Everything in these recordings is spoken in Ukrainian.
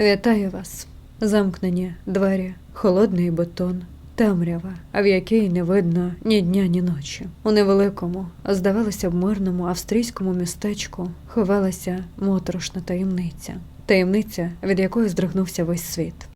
Вітаю вас. Замкнені двері, холодний бетон, темрява, в якій не видно ні дня, ні ночі. У невеликому, здавалося б, мирному австрійському містечку ховалася моторошна таємниця. Таємниця, від якої здригнувся весь світ.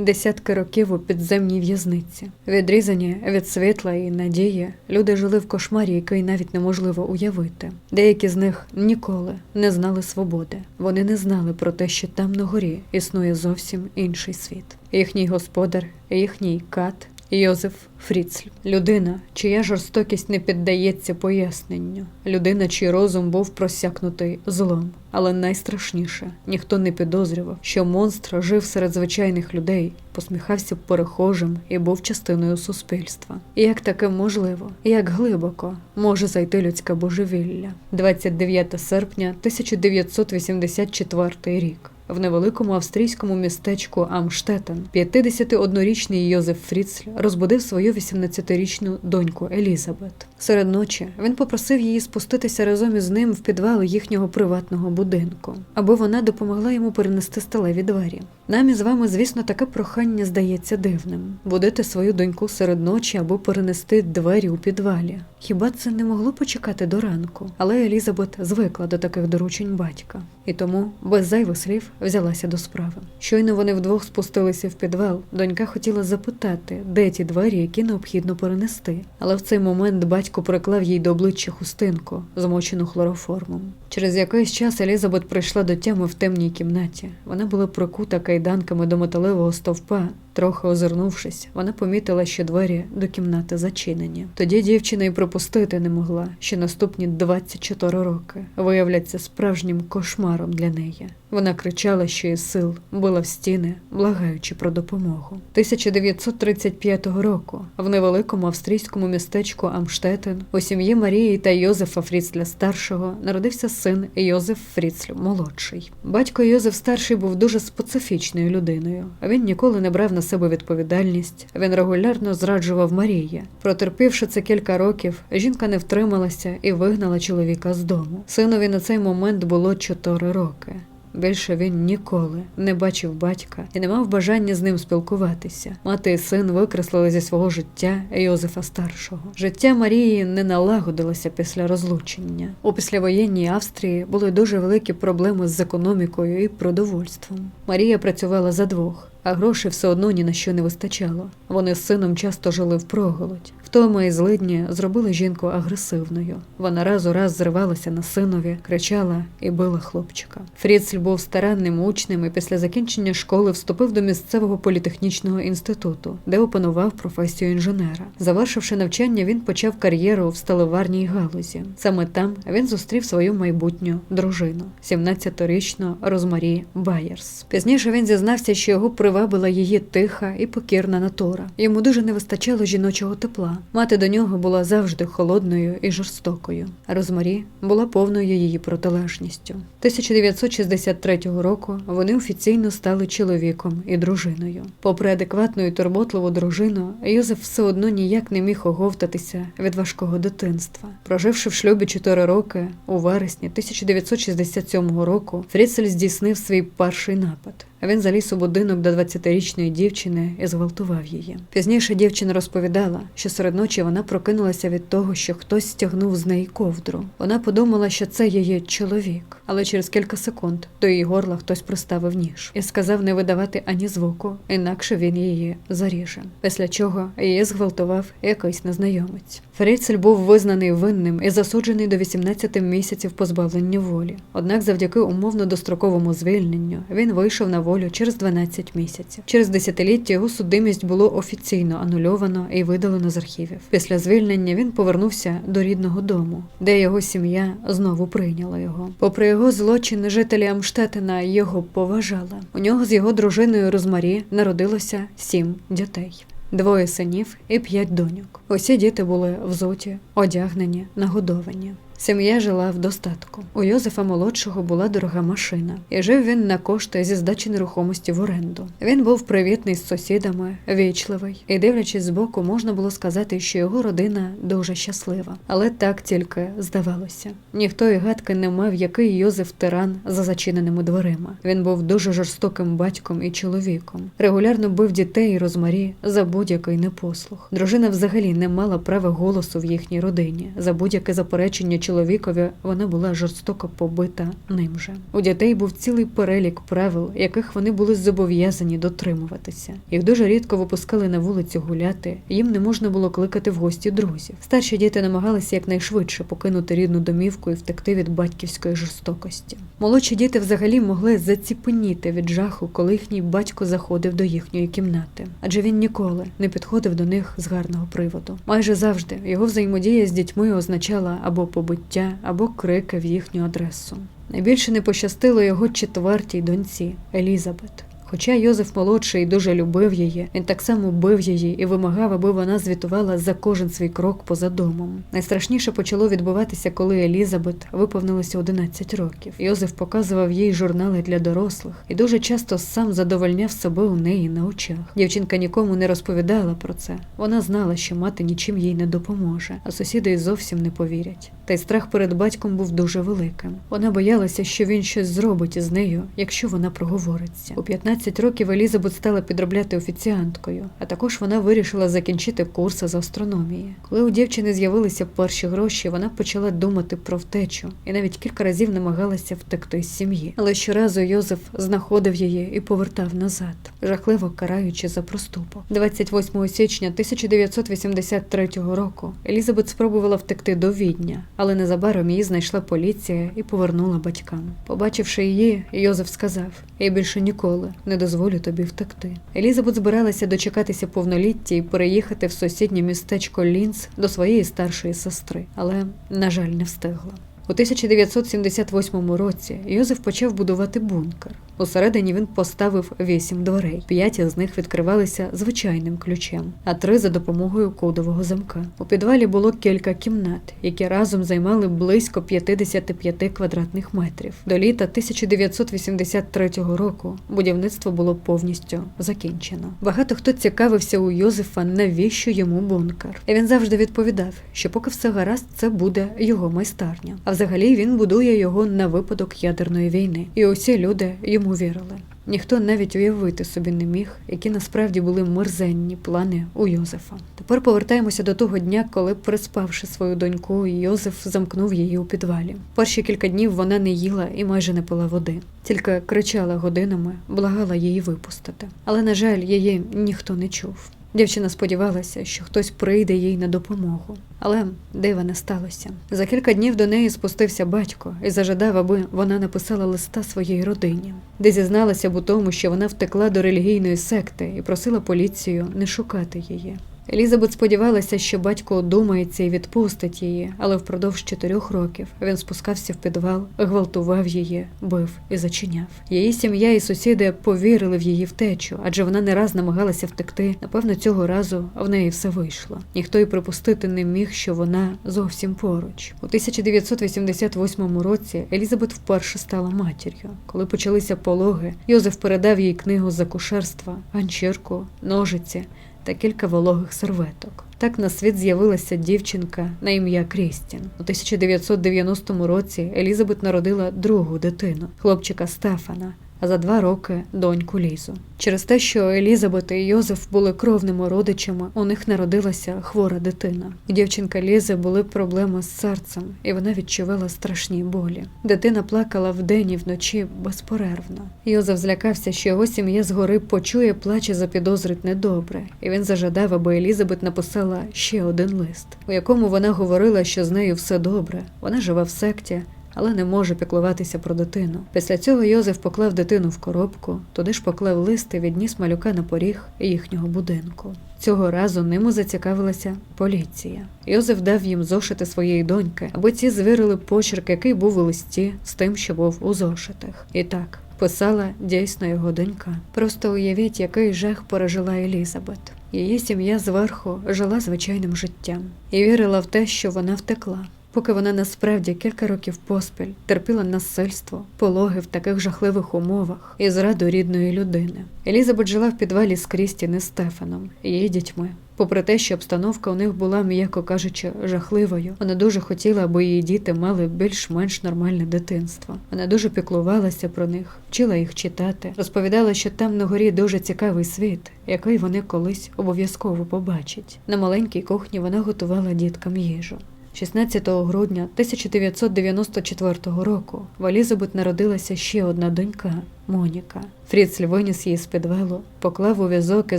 Десятки років у підземній в'язниці, відрізані від світла і надії, люди жили в кошмарі, який навіть неможливо уявити. Деякі з них ніколи не знали свободи. Вони не знали про те, що там на горі існує зовсім інший світ. Їхній господар, їхній кат Йозеф Фріцль, людина, чия жорстокість не піддається поясненню, людина, чий розум був просякнутий злом. Але найстрашніше ніхто не підозрював, що монстр жив серед звичайних людей, посміхався перехожим і був частиною суспільства. Як таке можливо? Як глибоко може зайти людське божевілля? 29 серпня 1984 рік. В невеликому австрійському містечку Амштетен 51-річний Йозеф Фріцль розбудив свою 18-річну доньку Елізабет. Серед ночі він попросив її спуститися разом із ним в підвал їхнього приватного будинку, аби вона допомогла йому перенести сталеві двері. Нам із вами, звісно, таке прохання здається дивним будити свою доньку серед ночі або перенести двері у підвалі. Хіба це не могло почекати до ранку? Але Елізабет звикла до таких доручень батька, і тому без зайвих слів взялася до справи. Щойно вони вдвох спустилися в підвал. Донька хотіла запитати, де ті двері, які необхідно перенести. Але в цей момент батько приклав їй до обличчя хустинку, змочену хлороформом. Через якийсь час Елізабет прийшла до тями в темній кімнаті. Вона була прикута кайданками до металевого стовпа. Трохи озирнувшись, вона помітила, що двері до кімнати зачинені. Тоді дівчина й припустити не могла, що наступні 24 роки виявляться справжнім кошмаром для неї. Вона кричала, що із сил била в стіни, благаючи про допомогу. 1935 року в невеликому австрійському містечку Амштетен у сім'ї Марії та Йозефа Фріцля старшого народився син Йозеф Фріцль молодший. Батько Йозеф старший був дуже специфічною людиною. Він ніколи не брав на себе відповідальність. Він регулярно зраджував Марії. Протерпівши це кілька років, жінка не втрималася і вигнала чоловіка з дому. Синові на цей момент було 4 роки. Більше він ніколи не бачив батька і не мав бажання з ним спілкуватися. Мати і син викреслили зі свого життя Йозефа старшого. Життя Марії не налагодилося після розлучення. У післявоєнній Австрії були дуже великі проблеми з економікою і продовольством. Марія працювала за двох. А грошей все одно ні на що не вистачало. Вони з сином часто жили в проголодь. Втома і злидні зробили жінку агресивною. Вона раз у раз зривалася на синові, кричала і била хлопчика. Фріцль був старанним учнем і після закінчення школи вступив до місцевого політехнічного інституту, де опанував професію інженера. Завершивши навчання, він почав кар'єру в сталеварній галузі. Саме там він зустрів свою майбутню дружину, 17-річну Розмарі Байерс. Пізніше він зізнався, що його привабила її тиха і покірна натура. Йому дуже не вистачало жіночого тепла. Мати до нього була завжди холодною і жорстокою. Розмарі була повною її протилежністю. 1963 року вони офіційно стали чоловіком і дружиною. Попри адекватну і турботливу дружину, Йозеф все одно ніяк не міг оговтатися від важкого дитинства. Проживши в шлюбі 4 роки, у вересні 1967 року Фріцель здійснив свій перший напад. Він заліз у будинок до 20-річної дівчини і зґвалтував її. Пізніше дівчина розповідала, що серед ночі вона прокинулася від того, що хтось стягнув з неї ковдру. Вона подумала, що це її чоловік, але через кілька секунд до її горла хтось приставив ніж і сказав не видавати ані звуку, інакше він її заріже. Після чого її зґвалтував якийсь незнайомець. Фріцель був визнаний винним і засуджений до 18 місяців позбавлення волі. Однак, завдяки умовно достроковому звільненню, він вийшов на волю через 12 місяців. Через десятиліття його судимість було офіційно анульовано і видалено з архівів. Після звільнення він повернувся до рідного дому, де його сім'я знову прийняла його. Попри його злочини, жителі Амштетена його поважали. У нього з його дружиною Розмарі народилося сім дітей. Двоє синів і п'ять доньок. Усі діти були взуті, одягнені, нагодовані. Сім'я жила в достатку. У Йозефа молодшого була дорога машина, і жив він на кошти зі здачі нерухомості в оренду. Він був привітний з сусідами, вічливий, і дивлячись збоку, можна було сказати, що його родина дуже щаслива. Але так тільки здавалося. Ніхто і гадки не мав, який Йозеф тиран за зачиненими дверима. Він був дуже жорстоким батьком і чоловіком. Регулярно бив дітей і розмарі за будь-який непослух. Дружина взагалі не мала права голосу в їхній родині. За будь-яке заперечення чоловікові вона була жорстоко побита ним же. У дітей був цілий перелік правил, яких вони були зобов'язані дотримуватися. Їх дуже рідко випускали на вулицю гуляти, їм не можна було кликати в гості друзів. Старші діти намагалися якнайшвидше покинути рідну домівку і втекти від батьківської жорстокості. Молодші діти взагалі могли заціпеніти від жаху, коли їхній батько заходив до їхньої кімнати, адже він ніколи не підходив до них з гарного приводу. Майже завжди його взаємодія з дітьми означала або побиття, або крики в їхню адресу. Найбільше не пощастило його четвертій доньці Елізабет. Хоча Йозеф молодший дуже любив її, він так само бив її і вимагав, аби вона звітувала за кожен свій крок поза домом. Найстрашніше почало відбуватися, коли Елізабет виповнилося 11 років. Йозеф показував їй журнали для дорослих і дуже часто сам задовольняв себе у неї на очах. Дівчинка нікому не розповідала про це. Вона знала, що мати нічим їй не допоможе, а сусіди й зовсім не повірять. Та й страх перед батьком був дуже великим. Вона боялася, що він щось зробить із нею, якщо вона проговориться. У 15 років Елізабет стала підробляти офіціанткою, а також вона вирішила закінчити курси з астрономії. Коли у дівчини з'явилися перші гроші, вона почала думати про втечу і навіть кілька разів намагалася втекти з сім'ї. Але щоразу Йозеф знаходив її і повертав назад, жахливо караючи за проступок. 28 січня 1983 року Елізабет спробувала втекти до Відня, але незабаром її знайшла поліція і повернула батькам. Побачивши її, Йозеф сказав: Я більше ніколи не дозволю тобі втекти. Елізабет збиралася дочекатися повноліття і переїхати в сусіднє містечко Лінц до своєї старшої сестри, але, на жаль, не встигла. У 1978 році Йозеф почав будувати бункер. Усередині він поставив вісім дверей. П'ять з них відкривалися звичайним ключем, а три за допомогою кодового замка. У підвалі було кілька кімнат, які разом займали близько 55 квадратних метрів. До літа 1983 року будівництво було повністю закінчено. Багато хто цікавився у Йозефа, навіщо йому бункер. І він завжди відповідав, що поки все гаразд, це буде його майстерня. А взагалі він будує його на випадок ядерної війни, і усі люди йому вірили. Ніхто навіть уявити собі не міг, які насправді були мерзенні плани у Йозефа. Тепер повертаємося до того дня, коли, приспавши свою доньку, Йозеф замкнув її у підвалі. Перші кілька днів вона не їла і майже не пила води, тільки кричала годинами, благала її випустити. Але, на жаль, її ніхто не чув. Дівчина сподівалася, що хтось прийде їй на допомогу, але дива не сталося. За кілька днів до неї спустився батько і зажадав, аби вона написала листа своїй родині, де зізналася б у тому, що вона втекла до релігійної секти і просила поліцію не шукати її. Елізабет сподівалася, що батько одумається і відпустить її, але впродовж чотирьох років він спускався в підвал, гвалтував її, бив і зачиняв. Її сім'я і сусіди повірили в її втечу, адже вона не раз намагалася втекти. Напевно, цього разу в неї все вийшло. Ніхто й припустити не міг, що вона зовсім поруч. У 1988 році Елізабет вперше стала матір'ю. Коли почалися пологи, Йозеф передав їй книгу з акушерства, ганчірку, ножиці та кілька вологих серветок. Так на світ з'явилася дівчинка на ім'я Крістін. У 1990 році Елізабет народила другу дитину, хлопчика Стефана. За два роки доньку Лізу. Через те, що Елізабет і Йозеф були кровними родичами, у них народилася хвора дитина. У дівчинка Лізи були проблеми з серцем, і вона відчувала страшні болі. Дитина плакала вдень і вночі безперервно. Йозеф злякався, що його сім'я згори почує, плаче, запідозрить недобре, і він зажадав, аби Елізабет написала ще один лист, у якому вона говорила, що з нею все добре. Вона живе в секті але не може піклуватися про дитину. Після цього Йозеф поклав дитину в коробку, туди ж поклав лист і відніс малюка на поріг їхнього будинку. Цього разу ними зацікавилася поліція. Йозеф дав їм зошити своєї доньки, аби ці звірили почерк, який був у листі, з тим, що був у зошитах. І так. Писала дійсно його донька. Просто уявіть, який жах пережила Елізабет. Її сім'я зверху жила звичайним життям і вірила в те, що вона втекла. Поки вона насправді кілька років поспіль терпіла насильство, пологи в таких жахливих умовах і зраду рідної людини. Елізабет жила в підвалі з Крістін і Стефаном, її дітьми. Попри те, що обстановка у них була, м'яко кажучи, жахливою, вона дуже хотіла, аби її діти мали більш-менш нормальне дитинство. Вона дуже піклувалася про них, вчила їх читати, розповідала, що там на горі дуже цікавий світ, який вони колись обов'язково побачать. На маленькій кухні вона готувала діткам їжу. 16 грудня 1994 року. В Елізабет народилася ще одна донька Моніка. Фріцль виніс її з підвалу, поклав у візок і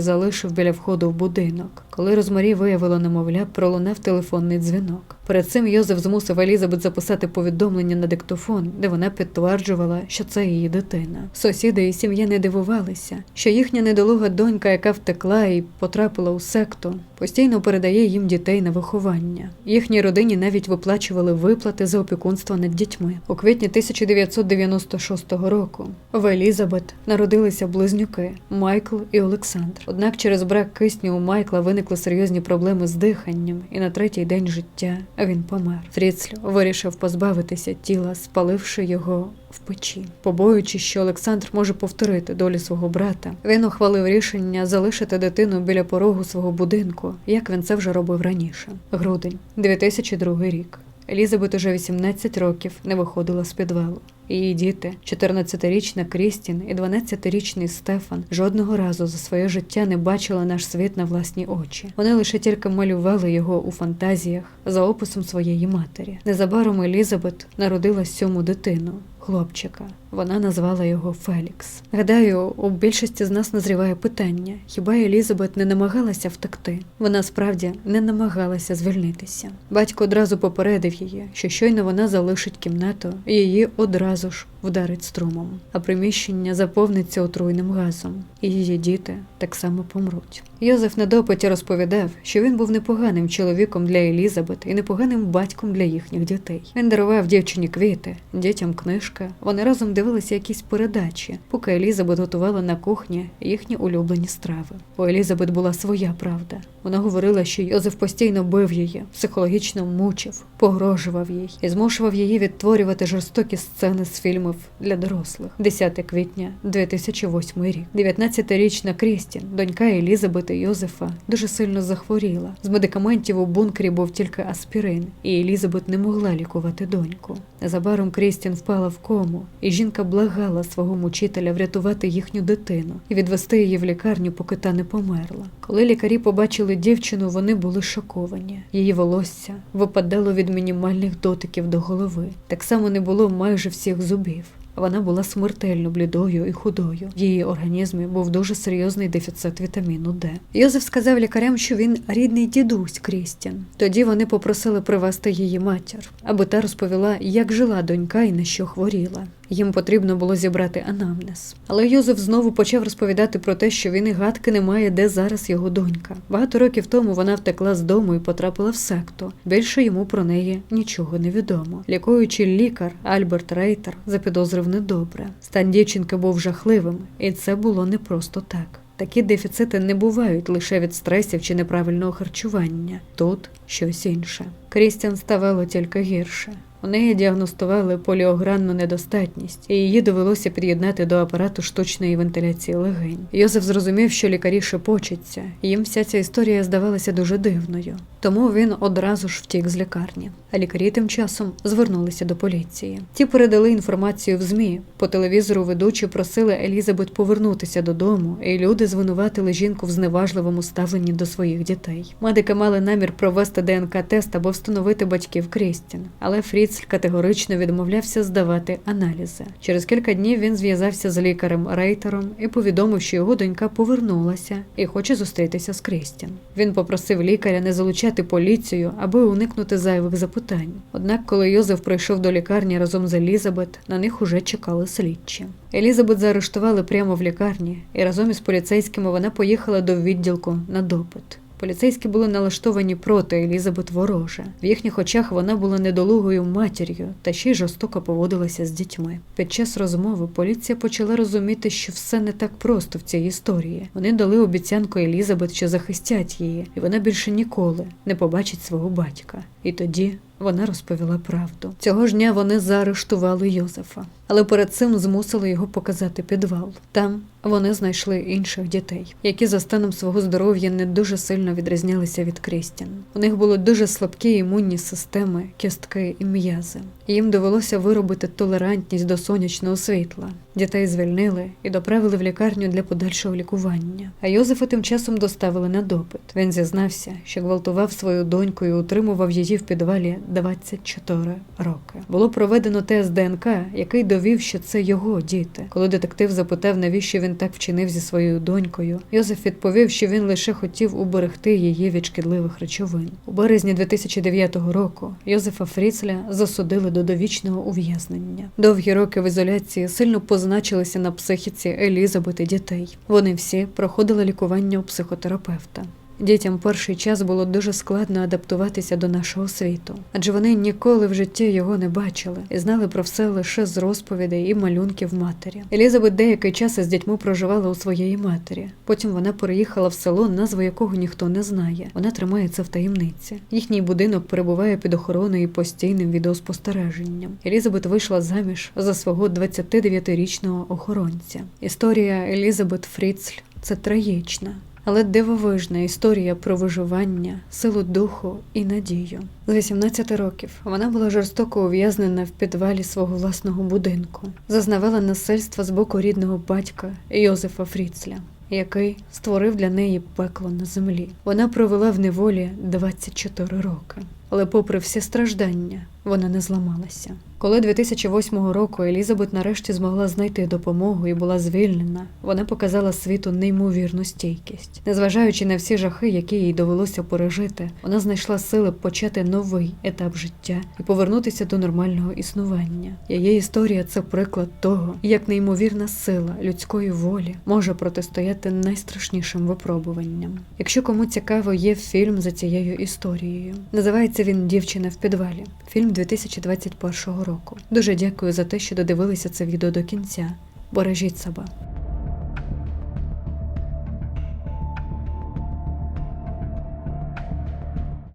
залишив біля входу в будинок. Коли Розмарі виявила немовля, пролунав телефонний дзвінок. Перед цим Йозеф змусив Елізабет записати повідомлення на диктофон, де вона підтверджувала, що це її дитина. Сусіди і сім'я не дивувалися, що їхня недолуга донька, яка втекла і потрапила у секту, постійно передає їм дітей на виховання. Їхній родині навіть виплачували виплати за опікунство над дітьми. У квітні 1996 року в Елізабет народилися близнюки Майкл і Олександр. Однак через брак кисню у Майкла виникли серйозні проблеми з диханням, і на третій день життя він помер. Фріцль вирішив позбавитися тіла, спаливши його в печі. Побоюючись, що Олександр може повторити долю свого брата, він ухвалив рішення залишити дитину біля порогу свого будинку, як він це вже робив раніше. Грудень, 2002 рік. Елізабет уже 18 років не виходила з підвалу. Її діти, 14-річна Крістін і 12-річний Стефан, жодного разу за своє життя не бачили наш світ на власні очі. Вони лише тільки малювали його у фантазіях за описом своєї матері. Незабаром Елізабет народила сьому дитину. Хлопчика, вона назвала його Фелікс. Гадаю, у більшості з нас назріває питання: хіба Елізабет не намагалася втекти? Вона справді не намагалася звільнитися. Батько одразу попередив її, що щойно вона залишить кімнату, її одразу ж вдарить струмом, а приміщення заповниться отруйним газом, і її діти так само помруть. Йозеф на допиті розповідав, що він був непоганим чоловіком для Елізабет і непоганим батьком для їхніх дітей. Він дарував дівчині квіти, дітям книжка. Вони разом дивилися якісь передачі, поки Елізабет готувала на кухні їхні улюблені страви. У Елізабет була своя правда. Вона говорила, що Йозеф постійно бив її, психологічно мучив, погрожував їй і змушував її відтворювати жорстокі сцени з фільмів для дорослих. 10 квітня 2008 рік. 19-річна Крістін, донька Елізабет і Йозефа, дуже сильно захворіла. З медикаментів у бункері був тільки аспірин, і Елізабет не могла лікувати доньку. Незабаром Крістін впала в кому, і жінка благала свого мучителя врятувати їхню дитину і відвести її в лікарню, поки та не померла. Коли лікарі побачили дівчину, вони були шоковані. Її волосся випадало від мінімальних дотиків до голови. Так само не було майже всіх зубів. Вона була смертельно блідою і худою. В її організмі був дуже серйозний дефіцит вітаміну Д. Йозеф сказав лікарям, що він рідний дідусь Крістін. Тоді вони попросили привезти її матір, аби та розповіла, як жила донька і на що хворіла. Їм потрібно було зібрати анамнез. Але Йозеф знову почав розповідати про те, що він і гадки не має, де зараз його донька. Багато років тому вона втекла з дому і потрапила в секту. Більше йому про неї нічого не відомо. Лікуючий лікар Альберт Рейтер запідозрив недобре. Стан дівчинки був жахливим, і це було не просто так. Такі дефіцити не бувають лише від стресів чи неправильного харчування. Тут щось інше. Крістіан ставало тільки гірше. У неї діагностували поліогранну недостатність, і її довелося під'єднати до апарату штучної вентиляції легень. Йозеф зрозумів, що лікарі шепочуться. Їм вся ця історія здавалася дуже дивною. Тому він одразу ж втік з лікарні. А лікарі тим часом звернулися до поліції. Ті передали інформацію в ЗМІ. По телевізору ведучі просили Елізабет повернутися додому, і люди звинуватили жінку в зневажливому ставленні до своїх дітей. Медики мали намір провести ДНК-тест або встановити батьків Крістін, але Фріц категорично відмовлявся здавати аналізи. Через кілька днів він зв'язався з лікарем Рейтером і повідомив, що його донька повернулася і хоче зустрітися з Крістін. Він попросив лікаря не залучати поліцію, аби уникнути зайвих запитань. Однак, коли Йозеф прийшов до лікарні разом з Елізабет, на них уже чекали слідчі. Елізабет заарештували прямо в лікарні, і разом із поліцейськими вона поїхала до відділку на допит. Поліцейські були налаштовані проти Елізабет вороже. В їхніх очах вона була недолугою матір'ю та ще й жорстоко поводилася з дітьми. Під час розмови поліція почала розуміти, що все не так просто в цій історії. Вони дали обіцянку Елізабет, що захистять її, і вона більше ніколи не побачить свого батька. І тоді вона розповіла правду. Цього ж дня вони заарештували Йозефа, але перед цим змусили його показати підвал. Там вони знайшли інших дітей, які за станом свого здоров'я не дуже сильно відрізнялися від Крістін. У них були дуже слабкі імунні системи, кістки і м'язи. Їм довелося виробити толерантність до сонячного світла. Дітей звільнили і доправили в лікарню для подальшого лікування. А Йозефа тим часом доставили на допит. Він зізнався, що гвалтував свою доньку і утримував її в підвалі 24 роки. Було проведено тест ДНК, який довів, що це його діти. Коли детектив запитав, навіщо він так вчинив зі своєю донькою, Йозеф відповів, що він лише хотів уберегти її від шкідливих речовин. У березні 2009 року Йозефа Фріцля засудили до довічного ув'язнення. Довгі роки в ізоляції сильно позначилися на психіці Елізабет і дітей. Вони всі проходили лікування у психотерапевта. Дітям перший час було дуже складно адаптуватися до нашого світу, адже вони ніколи в житті його не бачили і знали про все лише з розповідей і малюнків матері. Елізабет деякий час із дітьми проживала у своєї матері. Потім вона переїхала в село, назву якого ніхто не знає. Вона тримається в таємниці. Їхній будинок перебуває під охороною і постійним відеоспостереженням. Елізабет вийшла заміж за свого 29-річного охоронця. Історія Елізабет Фріцль це трагічна. Але дивовижна історія про виживання, силу духу і надію. З 18 років вона була жорстоко ув'язнена в підвалі свого власного будинку, зазнавала насильства з боку рідного батька Йозефа Фріцля, який створив для неї пекло на землі. Вона провела в неволі 24 роки. Але, попри всі страждання, вона не зламалася. Коли 2008 року Елізабет нарешті змогла знайти допомогу і була звільнена, вона показала світу неймовірну стійкість. Незважаючи на всі жахи, які їй довелося пережити, вона знайшла сили почати новий етап життя і повернутися до нормального існування. Її історія це приклад того, як неймовірна сила людської волі може протистояти найстрашнішим випробуванням. Якщо кому цікаво, є фільм за цією історією. Називається він Дівчина в підвалі. Фільм 2021 року. Дуже дякую за те, що додивилися це відео до кінця. Бережіть себе.